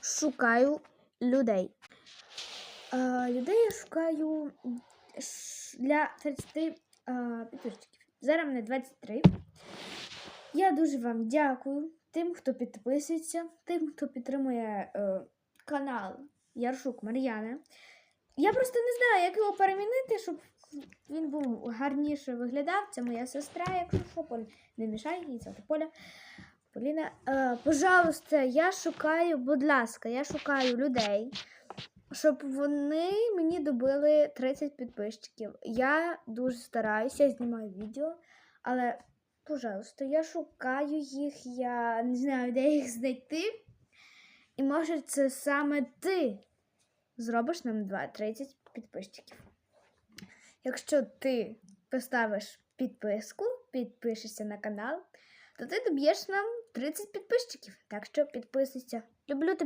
шукаю людей. Е, людей я шукаю для 30 е, підписчиків. Зараз мене 23. Я дуже вам дякую тим, хто підписується, тим, хто підтримує е, канал Яршук Мар'яна. Я просто не знаю, як його перемінити, щоб він був гарніше виглядав. Це моя сестра, якщо що, Поль, не мішай, їй звати Поля. Поліна, е, пожалуйста, я шукаю, будь ласка, я шукаю людей, щоб вони мені добили 30 підписчиків. Я дуже стараюся, я знімаю відео, але, пожалуйста, я шукаю їх, я не знаю, де їх знайти. І може це саме ти зробиш нам 2 30 підписчиків. Якщо ти поставиш підписку, підпишешся на канал, то ти доб'єш нам 30 підписчиків. Так що підписуйся. Люблю тебе.